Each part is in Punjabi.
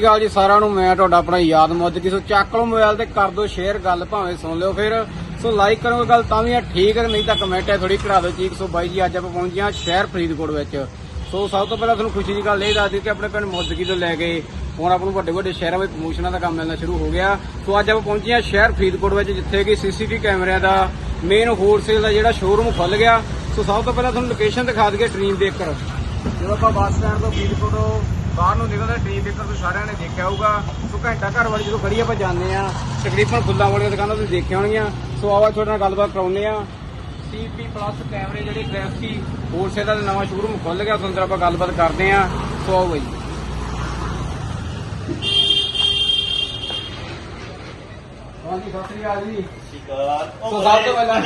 ਸਤਿ ਜੀ ਸਾਰਿਆਂ ਨੂੰ, ਮੈਂ ਤੁਹਾਡਾ ਆਪਣਾ ਯਾਦ ਮੁੱਦ ਕੀ, ਸੋ ਚੱਕ ਲਓ ਮੋਬਾਈਲ ਤੇ ਕਰ ਦਿਓ ਸ਼ੇਅਰ ਗੱਲ ਭਾਵੇਂ ਸੁਣ ਲਿਓ ਫਿਰ। ਸੋ ਲਾਈਕ ਕਰੋਗੇ ਗੱਲ ਤਾਂ ਵੀ ਆ, ਠੀਕ ਹੈ ਨਹੀਂ ਤਾਂ ਕਮੈਂਟ ਹੈ ਥੋੜੀ ਕਰਾ ਦਿਓ ਚੀਕ ਸੋ ਬਾਈ ਜੀ, ਅੱਜ ਆਪਾਂ ਪਹੁੰਚੇ ਹਾਂ ਸ਼ਹਿਰ ਫਰੀਦਕੋਟ ਵਿੱਚ। ਸੋ ਸਭ ਤੋਂ ਪਹਿਲਾਂ ਤੁਹਾਨੂੰ ਖੁਸ਼ੀ ਦੀ ਗੱਲ ਇਹ ਦੱਸ ਦਿਓ ਕਿ ਆਪਣੇ ਪਿੰਡ ਮੁੱਦਕੀ ਤੋਂ ਲੈ ਕੇ ਹੁਣ ਆਪਾਂ ਨੂੰ ਵੱਡੇ ਵੱਡੇ ਸ਼ਹਿਰਾਂ ਵਿੱਚ ਪ੍ਰਮੋਸ਼ਨਾਂ ਦਾ ਕੰਮ ਮਿਲਣਾ ਸ਼ੁਰੂ ਹੋ ਗਿਆ। ਸੋ ਅੱਜ ਆਪਾਂ ਪਹੁੰਚੇ ਹਾਂ ਸ਼ਹਿਰ ਫਰੀਦਕੋਟ ਵਿੱਚ, ਜਿੱਥੇ ਕਿ ਸੀਸੀਟੀਵੀ ਕੈਮਰਿਆਂ ਦਾ ਮੇਨ ਹੋਲਸੇਲ ਦਾ ਜਿਹੜਾ ਸ਼ੋਰੂਮ ਖੁੱਲ ਗਿਆ। ਸੋ ਸਭ ਤੋਂ ਪਹਿਲਾਂ ਤੁਹਾਨੂੰ ਲੋਕੇਸ਼ਨ ਦਿਖਾ ਦਈਏ ਟ੍ਰੇਨ ਬੇਕਰ ਜਦੋਂ ਆਪਾਂ ਬੱਸ ਸਟੈਂਡ ਤੋਂ ਫਰੀਦਕੋਟ ਬਾਹਰ ਨੂੰ ਨਿਕਲਦੇ ਟ੍ਰੇਨ ਬੇਕਰ ਤੋਂ ਸਾਰਿਆਂ ਨੇ ਦੇਖਿਆ ਹੋਊਗਾ ਸੋ ਘੰਟਾ ਘਰ ਵਾਲੀ ਜਦੋਂ ਖੜੀ ਆਪਾਂ ਜਾਂਦੇ ਆ। ਤਕਰੀਬਨ ਫੁੱਲਾਂ ਵਾਲੀਆਂ ਦੁਕਾਨਾਂ ਤੁਸੀਂ ਦੇਖਿਆ ਹੋਣਗੀਆਂ। ਸੋ ਆਵਾ ਤੁਹਾਡੇ ਨਾਲ ਗੱਲਬਾਤ ਕਰਾਉਂਦੇ ਆ। ਸੀਪੀ ਪਲੱਸ ਕੈਮਰੇ ਜਿਹੜੇ ਗ੍ਰੈਫਸੀ ਹੋਲਸੇਲ ਦਾ ਨਵਾਂ ਸ਼ੋਰੂਮ ਖੁੱਲ ਗਿਆ ਸੋ ਅੰਦਰ ਆਪਾਂ ਗੱਲਬਾਤ ਕਰਦੇ ਆ। ਸੋ ਆਓ ਬਈ। ਹਾਂਜੀ ਸਤਿ ਸ੍ਰੀ ਅਕਾਲ ਜੀ। ਸੋ ਸਭ ਤੋਂ ਪਹਿਲਾਂ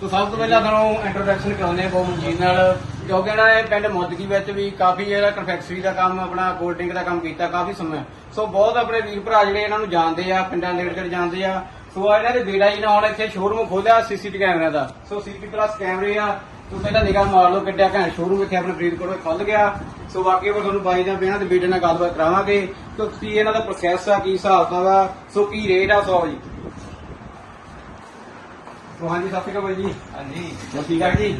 ਸੋ ਸਭ ਤੋਂ ਪਹਿਲਾਂ ਤੁਹਾਨੂੰ ਇੰਟਰੋਡਕਸ਼ਨ ਕਰਾਉਂਦੇ ਆ ਬਹੁਤ ਜੀ ਨਾਲ। ਕਿਉਂਕਿ ਇਹਨਾਂ ਨੇ ਪਿੰਡ ਮੋਦਗੀ ਵਿੱਚ ਵੀ ਕਾਫੀ ਜਿਹੜਾ ਕਨਫੈਕਸ਼ਨਰੀ ਦਾ ਕੰਮ, ਆਪਣਾ ਕੋਲਡ ਡਰਿੰਕ ਦਾ ਕੰਮ ਕੀਤਾ ਕਾਫੀ ਸਮਾਂ। ਸੋ ਬਹੁਤ ਆਪਣੇ ਵੀਰ ਭਰਾ ਜਿਹੜੇ ਇਹਨਾਂ ਨੂੰ ਜਾਣਦੇ ਆ, ਪਿੰਡਾਂ ਦੇ ਜਿਹੜੇ ਜਾਣਦੇ ਆ। ਸੋ ਇਹਨਾਂ ਦੇ ਬੇੜਾ ਜੀ ਨੇ ਹੁਣ ਇੱਥੇ ਸ਼ੋਰੂਮ ਖੋਲਿਆ ਸੀਸੀਟੀ ਕੈਮਰਿਆਂ ਦਾ। ਸੋ ਸੀਪੀ ਪਲੱਸ ਕੈਮਰੇ ਆ। ਤੁਸੀਂ ਪਹਿਲਾਂ ਨਿਗਾਹ ਮਾਰ ਲਓ, ਕਿੱਡਾ ਘੈਂਟ ਸ਼ੋਰੂਮ ਇੱਥੇ ਆਪਣੇ ਫਰੀਦਕੋਟ ਵਿੱਚ ਖੁੱਲ ਗਿਆ। ਸੋ ਬਾਕੀ ਆਪਾਂ ਤੁਹਾਨੂੰ ਬਾਈ ਦਾ ਇਹਨਾਂ ਦੇ ਬੇਟੇ ਨਾਲ ਗੱਲਬਾਤ ਕਰਾਵਾਂਗੇ। ਕਿ ਕੀ ਇਹਨਾਂ ਦਾ ਪ੍ਰੋਸੈਸ ਆ, ਕੀ ਹਿਸਾਬ ਕਿਤਾਬ ਆ? ਸੋ ਕੀ ਰੇਟ ਆ ਸੋ ਜੀ? ਸੋ ਹਾਂਜੀ ਸਤਿ ਸ਼੍ਰੀ ਅਕਾਲ ਜੀ। ਹਾਂਜੀ। ਸਤਿ ਸ਼੍ਰੀ ਅਕਾਲ ਜੀ?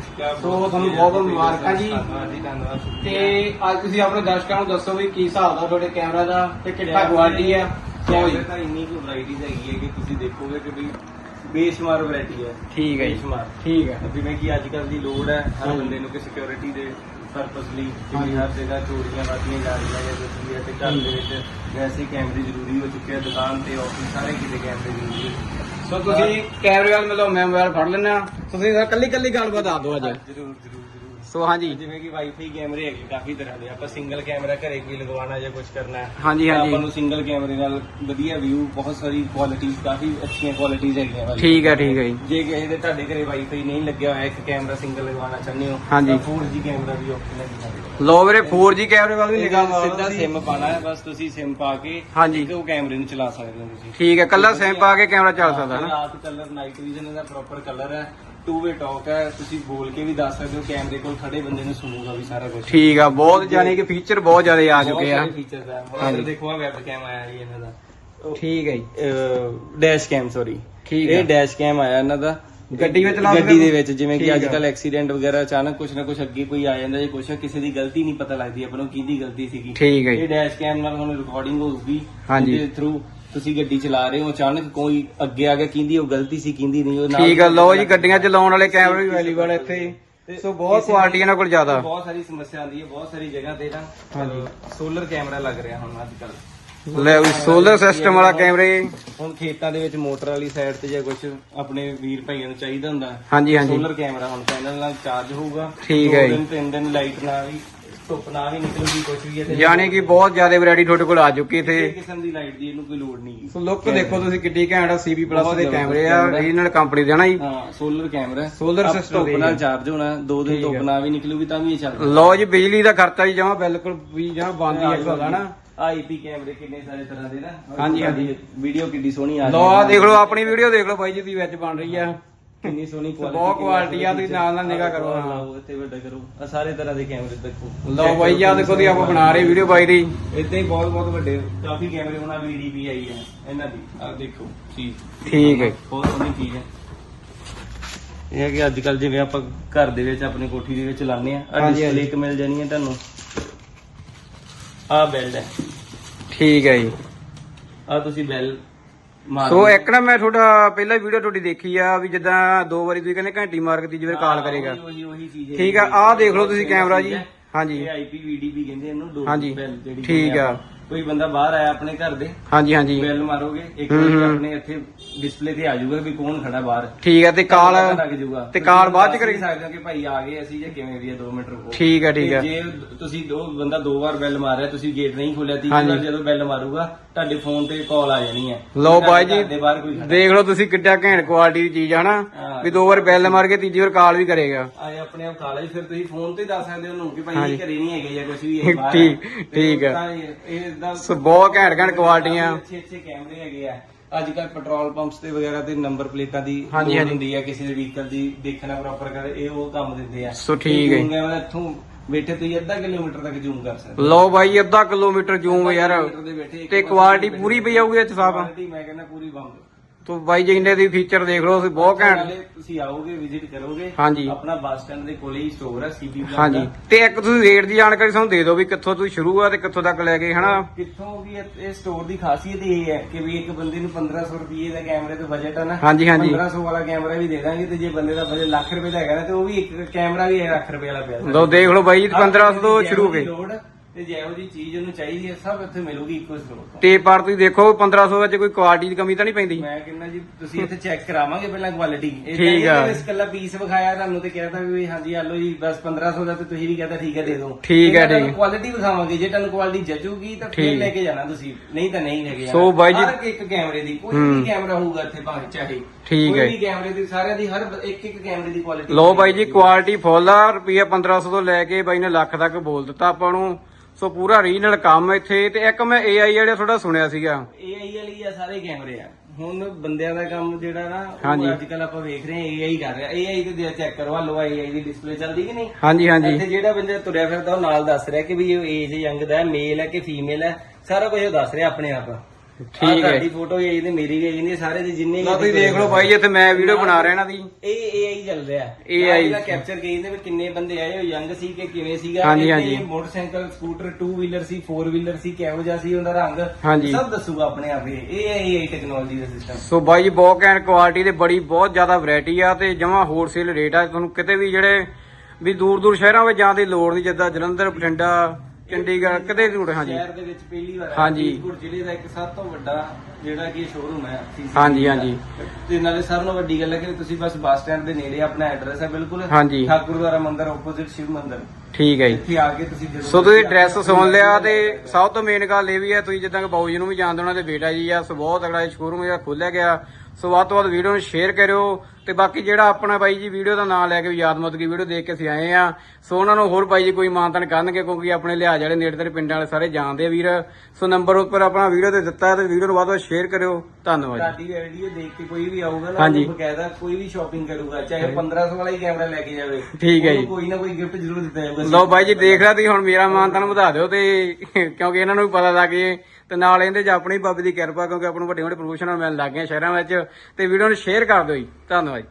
ਸੋ ਤੁਹਾਨੂੰ ਬਹੁਤ ਬਹੁਤ ਮੁਬਾਰਕਾਂ ਜੀ। ਹਾਂਜੀ ਧੰਨਵਾਦ ਤੇ ਅੱਜ ਤੁਸੀਂ ਆਪਣੇ ਦਰਸ਼ਕਾਂ ਨੂੰ ਦੱਸੋ ਵੀ ਕੀ ਹਿਸਾਬ ਦਾ ਤੁਹਾਡੇ ਕੈਮਰਾ ਦਾ ਤੇ ਕਿੱਡਾ ਕੁਆਲਿਟੀ ਆ? ਸੋ ਜੀ। ਤਾਂ ਇੰਨੀ ਕੁ ਵੈਰਾਈਟੀਜ਼ ਹੈਗੀ ਹੈ ਕਿ ਤੁਸੀਂ ਦੇਖੋਗੇ ਕਿ ਵੀ ਬੇਸ਼ੁਮਾਰ ਵੈਰਾਈਟੀ ਹੈ। ਠੀਕ ਹੈ ਬੇਸ਼ੁਮਾਰ। ਠੀਕ ਹੈ। ਜਿਵੇਂ ਕਿ ਅੱਜ ਕੱਲ ਦੀ ਲੋੜ ਹੈ ਹਰ। ਬੰਦੇ ਨੂੰ ਕਿ ਸਿਕਿਉਰਿਟੀ ਦੇ ਪਰਪਸ ਲਈ। ਜਿਵੇਂ ਹਰ ਜਗ੍ਹਾ ਚੋਰੀਆਂ ਵਾਦੀਆਂ ਜਾ ਰਹੀਆਂ ਵੀ ਹੈ ਤੇ ਘਰ ਦੇ ਵਿੱਚ ਵੈਸੇ ਕੈਮਰੇ ਜ਼ਰੂਰੀ ਹੋ ਚੁੱਕੇ ਆ ਦੁਕਾਨ ਤੇ ਆਫਿਸ ਸਾਰੇ ਕਿਤੇ ਕੈਮਰੇ ਜ਼ਰੂਰੀ ਹੈ ਸੋ ਤੁਸੀਂ ਕੈਮਰੇ ਵਾਲ ਮਤਲਬ ਮੈਂ ਮੋਬਾਈਲ ਫੜ ਲੈਣਾ ਤੁਸੀਂ ਸਰ ਕੱਲੀ ਕੱਲੀ ਗੱਲ ਬਤਾ ਦਿਓ ਅੱਜ। ਜ਼ਰੂਰ ਜ਼ਰੂਰ ਜ਼ਰੂਰ। ਸੋ ਹਾਂਜੀ ਜਿਵੇਂ ਕਿ ਵਾਈਫਾਈ ਕੈਮਰੇ ਹੈਗੇ ਕਾਫੀ ਤਰ੍ਹਾਂ ਦੇ। ਆਪਾਂ ਸਿੰਗਲ ਕੈਮਰਾ ਘਰੇ ਕੋਈ ਲਗਵਾਉਣਾ ਜਾਂ ਕੁਝ ਕਰਨਾ ਹੈ। ਹਾਂਜੀ, ਤਾਂ ਹਾਂਜੀ। ਆਪਾਂ ਨੂੰ ਸਿੰਗਲ ਕੈਮਰੇ ਨਾਲ ਵਧੀਆ ਵਿਊ ਬਹੁਤ ਸਾਰੀ ਕੁਆਲਿਟੀਜ਼ ਕਾਫੀ ਅੱਛੀਆਂ ਕੁਆਲਿਟੀਜ਼ ਹੈਗੀਆਂ ਵਾਲੀ ਠੀਕ ਹੈ ਠੀਕ ਹੈ ਜੀ। ਜੇ ਕਿਸੇ ਦੇ ਤੁਹਾਡੇ ਘਰੇ ਵਾਈਫਾਈ ਨਹੀਂ ਲੱਗਿਆ ਹੋਇਆ ਇੱਕ ਕੈਮਰਾ ਸਿੰਗਲ ਲਗਵਾਉਣਾ ਚਾਹੁੰਦੇ ਹੋ ਹਾਂਜੀ। ਤਾਂ 4G ਕੈਮਰਾ ਵੀ ਆਪਸ਼ਨ ਹੈ ਲੋ ਵੀਰੇ 4G ਕੈਮਰੇ ਵੱਲ ਵੀ ਨਿਗਾਹ ਮਾਰੋ ਸਿੱਧਾ ਤੁਸੀਂ। ਸਿਮ ਪਾਣਾ ਹੈ ਬਸ ਤੁਸੀਂ ਸਿਮ ਪਾ ਕੇ ਹਾਂਜੀ। ਇੱਕ ਉਹ ਕੈਮਰੇ ਨੂੰ ਚਲਾ ਸਕਦੇ ਹੋ ਤੁਸੀਂ। ਠੀਕ ਹੈ ਕੱਲਾ ਸਿਮ ਪਾ ਕੇ ਕੈਮਰਾ ਚੱਲ ਸਕਦਾ ਨਾ। ਰਾਤ ਕਲਰ ਨਾਈਟ ਵਿਜ਼ਨ ਇਹਦਾ ਪ੍ਰੋਪਰ ਕਲਰ ਹੈ। ਟੂ ਵੇ ਟਾਕ ਹੈ ਤੁਸੀਂ ਬੋਲ ਕੇ ਵੀ ਦੱਸ ਸਕਦੇ ਹੋ ਕੈਮਰੇ ਕੋਲ ਖੜੇ ਬੰਦੇ ਨੂੰ ਸੁਣੂਗਾ ਵੀ ਸਾਰਾ ਕੁਝ ਠੀਕ ਆ ਬਹੁਤ ਜਾਨੀ ਕਿ ਫੀਚਰ ਬਹੁਤ ਜ਼ਿਆਦਾ ਆ ਚੁੱਕੇ ਆ। ਫੀਚਰਸ ਹੈ ਹਾਂਜੀ। ਹੁਣ ਦੇਖੋ ਆ ਵੈਬ ਕੈਮ ਆਇਆ ਜੀ ਇਹਨਾਂ ਦਾ। ਠੀਕ ਹੈ ਜੀ। ਡੈਸ਼ ਕੈਮ ਸੌਰੀ ਠੀਕ ਇਹ ਹੈ ਡੈਸ਼ ਕੈਮ ਆਇਆ ਇਹਨਾਂ ਦਾ। ਗੱਡੀ ਵਿੱਚ ਲਾ ਗੱਡੀ ਦੇ? ਵਿੱਚ ਜਿਵੇਂ ਕਿ ਅੱਜ। ਕੱਲ ਐਕਸੀਡੈਂਟ ਵਗੈਰਾ ਅਚਾਨਕ ਕੁਛ ਨਾ ਕੁਛ ਅੱਗੇ ਕੋਈ ਆ ਜਾਂਦਾ ਜੇ ਕੁਛ ਕਿਸੇ ਦੀ ਗਲਤੀ ਨਹੀਂ ਪਤਾ ਲੱਗਦੀ ਆਪਾਂ ਨੂੰ ਕਿਹਦੀ ਗਲਤੀ ਸੀਗੀ। ਇਹ ਡੈਸ਼ ਕੈਮ ਨਾਲ ਹੁਣ ਰਿਕਾਰਡਿੰਗ ਹੋਊਗੀ ਹਾਂਜੀ। ਥਰੂ ਤੁਸੀਂ ਗੱਡੀ ਚਲਾ ਰਹੇ ਹੋ ਅਚਾਨਕ ਕੋਈ ਅੱਗੇ ਆ ਗਿਆ ਕਿਹਦੀ ਉਹ ਗਲਤੀ ਸੀ ਕਿਹਦੀ ਨਹੀਂ ਉਹ ਨਾਲ ਠੀਕ ਆ ਲੋ ਜੀ ਗੱਡੀਆਂ ਚਲਾਉਣ ਵਾਲੇ ਕੈਮਰੇ ਵੀ ਅਵੇਲੇਬਲ ਇੱਥੇ। ਸੋ ਬਹੁਤ ਕਿਸੇ ਕੁਆਲਿਟੀ ਇਹਨਾਂ ਕੋਲ ਜ਼ਿਆਦਾ। ਬਹੁਤ ਸਾਰੀ ਸਮੱਸਿਆ ਆਉਂਦੀ ਹੈ ਬਹੁਤ ਸਾਰੀ ਜਗ੍ਹਾ ਤੇ ਨਾ ਹਾਂਜੀ। ਸੋਲਰ ਕੈਮਰਾ ਲੱਗ ਰਿਹਾ ਹੁਣ ਅੱਜ ਕੱਲ ਲੈ ਵੀ ਸੋਲਰ ਸਿਸਟਮ ਵਾਲਾ ਕੈਮਰੇ ਹੁਣ ਖੇਤਾਂ ਦੇ ਵਿੱਚ ਮੋਟਰ ਵਾਲੀ ਸਾਈਡ ਤੇ ਜਾਂ ਕੁਝ ਆਪਣੇ ਵੀਰ ਭਾਈਆਂ ਨੂੰ ਚਾਹੀਦਾ ਹੁੰਦਾ। ਹਾਂਜੀ ਹਾਂਜੀ। ਸੋਲਰ ਕੈਮਰਾ ਹੁਣ ਪੈਨਲ ਨਾਲ ਚਾਰਜ ਹੋਊਗਾ। ਠੀਕ ਹੈ ਦੋ ਜੀ। ਦਿਨ ਤਿੰਨ ਦਿਨ ਲਾਈਟ ਨਾਲ ਵੀ ਧੁੱਪ ਨਾਲ ਵੀ ਨਿਕਲੂਗੀ ਕੁਝ ਵੀ ਹੈ ਤੇ ਯਾਨੀ ਕਿ ਬਹੁਤ ਜ਼ਿਆਦਾ ਵੈਰਾਈਟੀ ਤੁਹਾਡੇ ਕੋਲ ਆ ਚੁੱਕੀ ਕਿਸੇ ਕਿਸਮ ਦੀ ਲਾਈਟ ਦੀ ਇਹਨੂੰ ਕੋਈ ਲੋੜ ਨਹੀਂ। ਸੋ ਲੁੱਕ ਦੇਖੋ ਤੁਸੀਂ ਕਿੱਡੀ ਘੈਂਟ ਆ ਸੀਬੀ ਪਲੱਸ ਬਹੁਤ ਦੇ ਜ਼ਬਰਦਸਤ ਕੈਮਰੇ ਆ ਕੈਮਰਾ। ਰੀਜਨਲ ਕੰਪਨੀ ਦੇ ਹਨਾ ਜੀ? ਹਾਂ ਸੋਲਰ ਕੈਮਰਾ Solar ਆਪ system ਧੁੱਪ ਠੀਕ ਨਾਲ। ਚਾਰਜ ਹੋਣਾ ਦੋ ਦਿਨ ਠੀਕ ਧੁੱਪ ਹੈ। ਨਾਲ ਵੀ ਨਿਕਲੂਗੀ ਤਾਂ ਵੀ ਇਹ ਚੱਲਦਾ ਲੋ ਜੀ ਬਿਜਲੀ ਦਾ ਖਰਚਾ ਜੀ ਜਮਾ ਬਿਲਕੁਲ ਵੀ ਜਮਾ ਬੰਦ ਹੀ ਇੱਕ ਹੁੰਦਾ ਨਾ ਆਈਪੀ ਕੈਮਰੇ ਕਿੰਨੇ ਸਾਰੇ ਤਰ੍ਹਾਂ ਦੇ ਨਾ। ਹਾਂਜੀ, ਹਾਂਜੀ। ਵੀਡੀਓ ਕਿੱਡੀ ਸੋਹਣੀ ਆ ਲੋ ਆ ਦੇਖ ਲਓ ਆਪਣੀ ਵੀਡੀਓ ਦੇਖ ਲਓ ਬਾਈ ਜੀ ਦੀ ਵਿੱਚ ਬਣ ਰਹੀ ਆ। ਕਿੰਨੀ ਸੋਹਣੀ ਤੇ ਬਹੁਤ quality ਆ, ਤੁਸੀਂ ਨਾਲ ਨਾਲ ਨਿਗਾਹ ਕਰੋ, ਹਾਂ। ਲਾਓ ਇੱਥੇ ਵੱਡਾ ਕਰੋ। ਆ ਸਾਰੇ ਤਰ੍ਹਾਂ ਦੇ ਕੈਮਰੇ ਦੇਖੋ। ਲੋ ਬਾਈ ਆ ਦੇਖੋ ਦੀ ਆਪਾਂ ਬਣਾ ਰਹੇ ਵੀਡੀਓ ਬਾਈ ਦੀ। ਇਦਾਂ ਹੀ ਬਹੁਤ ਬਹੁਤ ਵੱਡੇ ਕਾਫੀ ਕੈਮਰੇ ਉਹਨਾਂ ਵੀਡੀਪੀ ਆਈ ਹੈ ਇਹਨਾਂ ਦੀ। ਆ ਦੇਖੋ ਚੀਜ਼। ਠੀਕ ਹੈ। ਬਹੁਤ ਸੋਹਣੀ ਚੀਜ਼ ਹੈ। ਇਹ ਹੈ ਕਿ ਅੱਜ ਕੱਲ ਜਿਵੇਂ ਆਪਾਂ ਘਰ ਦੇ ਵਿੱਚ ਆਪਣੀ ਕੋਠੀ ਦੇ ਵਿੱਚ ਲਾਉਂਦੇ ਆ ਆ ਡਿਸਪਲੇ। ਇੱਕ ਮਿਲ ਜਾਣੀ ਹੈ ਤੁਹਾਨੂੰ। ਆ ਬੈਲ ਹੈ। ਠੀਕ ਹੈ ਜੀ। ਆ ਤੁਸੀਂ ਬੈਲ ਸੋ ਇੱਕ ਨਾ ਮੈਂ ਤੁਹਾਡਾ ਪਹਿਲਾਂ ਵੀਡੀਓ ਤੁਹਾਡੀ ਦੇਖੀ ਆ ਵੀ ਜਿੱਦਾਂ ਦੋ ਵਾਰੀ ਤੁਸੀਂ ਕਹਿੰਦੇ ਘੰਟੀ ਮਾਰ ਕੇ ਤੀਜੀ ਵਾਰ ਕਾਲ ਕਰੇਗਾ। ਉਹੀ ਉਹੀ ਚੀਜ਼ ਹੈ ਠੀਕ ਆ ਆਹ ਦੇਖ ਲਓ ਤੁਸੀਂ ਕੈਮਰਾ ਜੀ। ਹਾਂਜੀ। ਇਹ ਆਈਪੀ ਵੀਡੀਪੀ ਕਹਿੰਦੇ ਇਹਨੂੰ ਡੋਰ ਹਾਂਜੀ, ਬੈਲ ਜਿਹੜੀ ਠੀਕ ਆ। ਕੋਈ ਬੰਦਾ ਬਾਹਰ ਆਇਆ ਆਪਣੇ ਘਰ ਦੇ ਹਾਂਜੀ ਹਾਂਜੀ ਬੈਲ ਮਾਰੋਗੇ ਇੱਕ ਹੂੰ, ਵਾਰੀ ਹੂੰ। ਆਪਣੇ ਇੱਥੇ ਡਿਸਪਲੇ ਤੇ ਆ ਜਾਊਗਾ ਵੀ ਕੌਣ ਖੜਾ ਬਾਹਰ ਠੀਕ ਹੈ ਤੇ ਕਾਲ ਲੱਗ ਜਾਊਗਾ ਤੇ ਕਾਲ ਬਾਅਦ ਚ ਕਰੀ ਸਕਦੇ ਹੋ ਕਿ ਭਾਈ ਆ ਗਏ ਅਸੀਂ ਜਾਂ ਕਿਵੇਂ ਵੀ ਆ 2 ਮਿੰਟ ਰੁਕੋ ਠੀਕ ਹੈ ਠੀਕ ਹੈ ਜੇ ਤੁਸੀਂ ਦੋ ਬੰਦਾ ਦੋ ਵਾਰ ਬੈਲ ਮਾਰਿਆ ਤੁਸੀਂ ਗੇਟ ਨਹੀਂ ਖੋਲਿਆ ਤੀਜੀ। ਵਾਰ ਜਦੋਂ ਬੈਲ ਮਾਰੂਗਾ ਤੁਹਾਡੇ ਫੋਨ ਤੇ ਕਾਲ ਆ ਜਾਣੀ ਹੈ ਲਓ ਬਾਈ ਜੀ ਦੇਖ ਲਓ ਤੁਸੀਂ ਕਿੱਡਾ ਘੈਂਟ ਕੁਆਲਿਟੀ ਦੀ ਚੀਜ਼ ਆ ਨਾ ਹਾਂ। ਵੀ ਦੋ ਵਾਰ ਬੈਲ ਮਾਰ ਕੇ ਤੀਜੀ ਵਾਰ ਕਾਲ ਵੀ ਕਰੇਗਾ ਆਏ ਆਪਣੇ ਆਪ ਕਾਲਾ ਹੀ ਫਿਰ ਤੁਸੀਂ ਫੋਨ ਤੇ ਦੱਸ ਸਕਦੇ ਹੋ ਉਹਨੂੰ ਕਿ ਭਾਈ ਘਰੇ ਨਹੀਂ ਹੈਗੇ ਜਾਂ ਕੁਝ ਵੀ ਠੀਕ- ਹੈ। ਤੇ ਠੀਕ ਹੈ। ਤਾਂ ਇਹ ਸੋ ਬਹੁਤ ਘੈਂਟ ਘੈਂਟ ਕੁਆਲਿਟੀਆਂ ਅੱਛੇ ਅੱਛੇ ਕੈਮਰੇ ਹੈਗੇ ਆ। ਅੱਜ ਕੱਲ ਪੈਟਰੋਲ ਪੰਪਸ ਤੇ ਵਗੈਰਾ ਤੇ ਨੰਬਰ ਪਲੇਟਾਂ ਦੀ ਹਾਂਜੀ, ਲੋੜ ਹਾਂਜੀ। ਹੁੰਦੀ ਹੈ ਕਿਸੇ ਦੇ ਵਹੀਕਲ ਦੀ ਦੇਖਣਾ ਪ੍ਰੋਪਰ ਕਰ ਇਹ ਉਹ ਕੰਮ ਦਿੰਦੇ ਆ। ਸੋ ਠੀਕ ਹੈ। ਇਹ ਇੱਥੋਂ ਬੈਠੇ ਤੁਸੀਂ ਅੱਧਾ ਕਿਲੋਮੀਟਰ ਤੱਕ ਜ਼ੂਮ ਕਰ ਸਕਦੇ ਲਓ ਬਾਈ ਅੱਧਾ ਕਿਲੋਮੀਟਰ ਜੂਮ ਯਾਰ। ਤੇ ਕੁਆਲਿਟੀ। ਪੂਰੀ ਪਈ ਆਊਗੀ ਇੱਥੇ ਕੁਆਲਿਟੀ ਮੈਂ ਕਹਿੰਦਾ ਪੂਰੀ ਬੰਦ। ਤੋ ਬਾਈ ਜੀ ਦੀ ਫੀਚਰ ਦੇਖ ਲਓ ਤੁਸੀਂ ਬਹੁਤ ਘੈਂਟ ਨਾਲੇ ਤੁਸੀਂ ਆਓਗੇ ਵਿਜ਼ਿਟ ਕਰੋਗੇ। ਹਾਂਜੀ। ਆਪਣਾ ਬੱਸ ਸਟੈਂਡ ਦੇ ਕੋਲੇ ਹੀ ਸਟੋਰ ਹੈ ਸੀਪੀ ਹਾਂਜੀ। ਤੇ ਇੱਕ ਤੁਸੀਂ ਰੇਟ ਦੀ ਜਾਣਕਾਰੀ ਸਾਨੂੰ ਦੇ ਦਿਓ ਵੀ ਕਿੱਥੋਂ ਤੁਸੀਂ ਸ਼ੁਰੂ ਆ ਤੇ ਕਿੱਥੋਂ ਤੱਕ ਲੈ ਗਏ ਹਨਾ? ਕਿੱਥੋਂ ਵੀ ਇਹ ਇਹ ਸਟੋਰ ਦੀ ਖਾਸੀਅਤ ਇਹ ਹੈ ਕਿ ਵੀ ਇੱਕ ਬੰਦੇ ਨੂੰ 1500 ਰੁਪਏ ਦਾ ਕੈਮਰੇ ਤੇ ਬਜਟ ਹੈ ਨਾ ਹਾਂਜੀ, ਹਾਂਜੀ। 1500 ਵਾਲਾ ਕੈਮਰਾ ਵੀ ਦੇ ਦਾਂਗੇ ਤੇ ਜੇ ਬੰਦੇ ਦਾ ਬਜਟ ਲੱਖ ਰੁਪਏ ਦਾ ਹੈਗਾ ਨਾ ਤੇ ਉਹ ਵੀ ਇੱਕ ਕੈਮਰਾ ਵੀ 1 ਲੱਖ ਰੁਪਏ ਵਾਲਾ ਪਿਆ ਲਓ ਦੇਖ ਲਓ ਬਾਈ ਜੀ 1500 ਤੋਂ ਸ਼ੁਰੂ ਹੋ ਗਏ। ਲੋੜ ਤੇ ਜਿਹੋ ਜੀ ਚੀਜ਼ ਉਹਨੂੰ ਚਾਹੀਦੀ ਹੈ ਸਭ ਇੱਥੇ ਮਿਲੂਗੀ ਇੱਕੋ ਸਟੋਰ ਤੋਂ ਤੇ ਪਰ ਤੁਸੀਂ ਦੇਖੋ 1500 ਵਿੱਚ ਕੋਈ ਕੁਆਲਿਟੀ ਦੀ ਕਮੀ ਤਾਂ ਨਹੀਂ ਪੈਂਦੀ ਮੈਂ ਕਹਿੰਦਾ ਜੀ ਤੁਸੀਂ ਇੱਥੇ ਚੈੱਕ ਕਰਾਵਾਂਗੇ ਪਹਿਲਾਂ ਕੁਆਲਿਟੀ ਇਹ ਠੀਕ ਆ। ਇਸ ਕੱਲਾ ਪੀਸ ਵਿਖਾਇਆ ਤੁਹਾਨੂੰ ਤੇ ਕਹਿਤਾ ਵੀ ਹਾਂਜੀ ਆ ਲਓ ਜੀ ਬਸ 1500 ਦਾ ਤੇ ਤੁਸੀਂ ਵੀ ਕਹਿੰਦਾ ਠੀਕ ਹੈ ਦੇ ਦਿਓ ਠੀਕ ਹੈ, ਠੀਕ। ਕੁਆਲਿਟੀ ਵਿਖਾਵਾਂਗੇ ਜੇ ਤੁਹਾਨੂੰ ਕੁਆਲਿਟੀ ਜੱਜੂਗੀ ਤਾਂ ਫਿਰ। ਲੈ ਕੇ ਜਾਣਾ ਤੁਸੀਂ ਨਹੀਂ ਤਾਂ ਨਹੀਂ ਲੈ ਕੇ ਜਾਣਾ ਸੋ ਬਾਈ ਜੀ- ਹਰ ਇੱਕ ਕੈਮਰੇ ਦੀ ਕੋਈ। ਵੀ ਕੈਮਰਾ ਹੋਊਗਾ ਇੱਥੇ ਭਾਵੇਂ ਚਾਹੇ ਠੀਕ ਹੈ। ਕੋਈ ਵੀ ਕੈਮਰੇ ਦੀ ਸਾਰਿਆਂ ਦੀ ਹਰ ਇੱਕ ਇੱਕ ਕੈਮਰੇ ਦੀ ਕੁਆਲਿਟੀ ਲਓ ਬਾਈ ਜੀ ਕੁਆਲਿਟੀ ਫੁੱਲ ਆ ਰੁਪਈਆ 1500 ਤੋਂ ਲੈ ਕੇ ਬਾਈ ਨੇ ਲੱਖ ਤੱਕ ਬੋਲ ਦਿੱਤਾ ਆਪਾਂ ਨੂੰ ਸੋ ਪੂਰਾ ਰੀਜਨਲ ਕੰਮ ਇੱਥੇ ਤੇ ਇੱਕ ਮੈਂ AI ਜਿਹੜਾ ਥੋੜਾ ਸੁਣਿਆ ਸੀਗਾ। AI ਵਾਲੀ ਆ ਸਾਰੇ ਕੈਮਰੇ ਆ। ਹੁਣ ਬੰਦਿਆਂ ਦਾ ਕੰਮ ਜਿਹੜਾ ਨਾ ਹਾਂਜੀ। ਉਹ ਅੱਜ ਕੱਲ ਆਪਾਂ ਵੇਖ ਰਹੇ ਹਾਂ AI ਕਰ ਰਿਹਾ। AI ਤੇ ਚੈੱਕ ਕਰਵਾ ਲਓ AI ਦੀ ਡਿਸਪਲੇ ਚੱਲਦੀ ਕਿ ਨਹੀਂ? ਹਾਂਜੀ ਹਾਂਜੀ। ਇੱਥੇ ਜਿਹੜਾ ਬੰਦਾ ਤੁਰਿਆ ਫਿਰਦਾ ਉਹ ਨਾਲ ਦੱਸ ਰਿਹਾ ਕਿ ਵੀ ਇਹ ਏਜ ਯੰਗ ਦਾ ਹੈ ਮੇਲ ਹੈ ਕਿ ਫੀਮੇਲ ਹੈ ਸਾਰਾ ਕੁਝ ਉਹ ਦੱਸ ਰਿਹਾ ਆਪਣੇ ਆਪ। ਠੀਕ ਹੈ। ਤੁਹਾਡੀ ਫੋਟੋ ਇਹ ਇਹਦੀ ਮੇਰੀ ਵੀ ਇਹਦੀ ਸਾਰੇ ਦੀ ਜਿੰਨੇ ਲਓ ਤੁਸੀਂ ਦੇਖ ਲਓ ਜੀ ਇੱਥੇ ਮੈਂ ਵੀਡੀਓ ਬਣਾ ਰਿਹਾ ਇਹਨਾਂ ਦੀ ਇਹ AI ਚੱਲ ਰਿਹਾ। AI ਦਾ ਕੈਪਚਰ ਕੀਤੀ ਵੀ ਕਿੰਨੇ ਬੰਦੇ ਆਏ ਉਹ ਯੰਗ ਸੀ ਕਿ ਕਿਵੇਂ ਸੀਗਾ ਹਾਂਜੀ, ਹਾਂਜੀ। ਇਹ ਮੋਟਰਸਾਈਕਲ ਸਕੂਟਰ 2 ਵੀਲਰ ਸੀ 4 ਵੀਲਰ ਸੀ ਕਿਹੋ ਜਿਹਾ ਸੀ ਉਹਦਾ ਰੰਗ। ਸਭ ਦੱਸੂਗਾ ਆਪਣੇ ਆਪ ਇਹ ਇਹ ਹੈ AI ਟੈਕਨੋਲੋਜੀ ਦਾ ਸਿਸਟਮ ਸੋ ਜੀ ਬਹੁਤ ਘੈਂਟ ਕੁਆਲਿਟੀ ਤੇ ਬੜੀ ਬਹੁਤ ਜ਼ਿਆਦਾ ਵੈਰਾਈਟੀ ਆ ਤੇ ਜਮਾ ਹੋਲਸੇਲ ਰੇਟ ਆ। ਤੁਹਾਨੂੰ ਕਿਤੇ ਵੀ ਜਿਹੜੇ ਵੀ ਦੂਰ ਦੂਰ ਸ਼ਹਿਰਾਂ ਵਿੱਚ ਜਾਣ ਦੀ ਲੋੜ ਨਹੀਂ ਜਿੱਦਾਂ ਜਲੰਧਰ ਬਠਿੰਡਾ ਚੰਡੀਗੜ੍ਹ ਵੀ ਲੋੜ ਹਾਂਜੀ ਸ਼ਹਿਰ ਦੇ ਵਿੱਚ ਪਹਿਲੀ ਵਾਰ ਆਇਆ। ਹਾਂਜੀ। ਫਰੀਦਕੋਟ ਜ਼ਿਲ੍ਹੇ ਦਾ ਇੱਕ ਸਭ ਤੋਂ ਵੱਡਾ ਜਿਹੜਾ ਕਿ ਸ਼ੋਰੂਮ ਹੈ CCTV ਹਾਂਜੀ, ਦਾ। ਹਾਂਜੀ। ਤੇ ਨਾਲੇ ਸਭ ਤੋਂ ਵੱਡੀ ਗੱਲ ਹੈ ਕਿ ਤੁਸੀਂ ਬਸ ਬੱਸ ਸਟੈਂਡ ਦੇ ਨੇੜੇ ਆਪਣਾ ਐਡਰੈਸ ਹੈ ਬਿਲਕੁਲ ਹਾਂਜੀ। ਮੰਦਿਰ ਆਪੋਜ਼ਿਟ ਸ਼ਿਵ ਮੰਦਿਰ ਠੀਕ ਹੈ ਜੀ ਇੱਥੇ ਆ ਕੇ ਤੁਸੀਂ ਜਦੋਂ ਸੋ ਤੁਸੀਂ ਐਡਰੈਸ ਸੁਣ ਲਿਆ ਤੇ ਸਭ ਤੋਂ ਮੇਨ ਗੱਲ ਇਹ ਵੀ ਹੈ ਤੁਸੀਂ ਜਿੱਦਾਂ ਕਿ ਬਾਊ ਜੀ ਨੂੰ ਵੀ ਜਾਣਦੇ ਹੋ, ਉਹਨਾਂ ਦੇ ਬੇਟਾ ਜੀ ਆ ਸੋ ਬਹੁਤ ਤਗੜਾ ਸ਼ੋਰੂਮ ਜਿਹੜਾ ਖੋਲਿਆ ਗਿਆ ਸੋ ਵੱਧ ਤੋਂ ਵੱਧ ਵੀਡੀਓ ਨੂੰ ਸ਼ੇਅਰ ਕਰਿਓ ਤੇ ਬਾਕੀ ਜਿਹੜਾ ਆਪਣਾ ਬਾਈ ਜੀ ਵੀਡੀਓ ਦਾ ਨਾਮ ਲੈ ਕੇ ਵੀ ਯਾਦਮਤ ਦੀ ਵੀਡੀਓ ਦੇਖ ਕੇ ਅਸੀਂ ਆਏ ਆ ਸੋ ਉਹਨਾਂ ਨੂੰ ਹੋਰ ਬਾਈ ਜੀ ਕੋਈ ਮਾਨਤਨ ਕਰਨਗੇ ਕਿਉਂਕਿ ਆਪਣੇ ਲਿਹਾਜ਼ ਵਾਲੇ ਨੇੜੇ ਤੇਰੇ ਪਿੰਡਾਂ ਵਾਲੇ ਸਾਰੇ ਜਾਣਦੇ ਆ ਵੀਰ। ਸੋ ਨੰਬਰ ਉੱਪਰ ਆਪਣਾ ਵੀਡੀਓ ਤੇ ਦਿੱਤਾ ਹੈ ਤੇ ਵੀਡੀਓ ਨੂੰ ਵੱਧ ਤੋਂ ਵੱਧ ਸ਼ੇਅਰ ਕਰਿਓ। ਧੰਨਵਾਦ ਜੀ। ਤੁਹਾਡੀ ਵੀਡੀਓ ਦੇਖ ਕੇ ਕੋਈ ਵੀ ਆਊਗਾ ਨਾ ਹਾਂਜੀ। ਉਹਨੂੰ ਬਕਾਇਦਾ ਕੋਈ ਵੀ ਸ਼ਾਪਿੰਗ ਕਰੂਗਾ ਚਾਹੇ 1500 ਵਾਲਾ ਹੀ ਕੈਮਰਾ ਲੈ ਕੇ ਜਾਵੇ। ਠੀਕ ਹੈ ਜੀ। ਉਹਨੂੰ ਕੋਈ ਨਾ ਕੋਈ ਗਿਫਟ ਜ਼ਰੂਰ ਦਿੱਤਾ ਜਾਊਗਾ। ਲਓ ਬਾਈ ਜੀ ਦੇਖ ਲਿਆ ਤੁਸੀਂ ਹੁਣ ਮੇਰਾ ਮਾਨਤਨ ਵਧਾ ਦਿਓ ਤੇ ਕਿਉਂਕਿ ਇਹਨਾਂ ਨੂੰ ਵੀ ਪਤਾ ਲੱਗ ਜੇ ਤੇ ਨਾਲ ਇਹਦੇ ਚ ਆਪਣੀ ਬਾਬੇ ਦੀ ਕਿਰਪਾ ਕਿਉਂਕਿ ਆਪਾਂ ਨੂੰ ਵੱਡੇ ਵੱਡੇ ਪ੍ਰੋਮੋਸ਼ਨਾਂ ਮਿਲਣ ਲੱਗ ਗਏ ਸ਼ਹਿਰਾਂ ਵਿੱਚ ਤੇ ਵੀਡੀਓ ਨੂੰ ਸ਼ੇਅਰ ਕਰ ਦਿਓ ਜੀ। ਧੰਨਵਾਦ ਜੀ।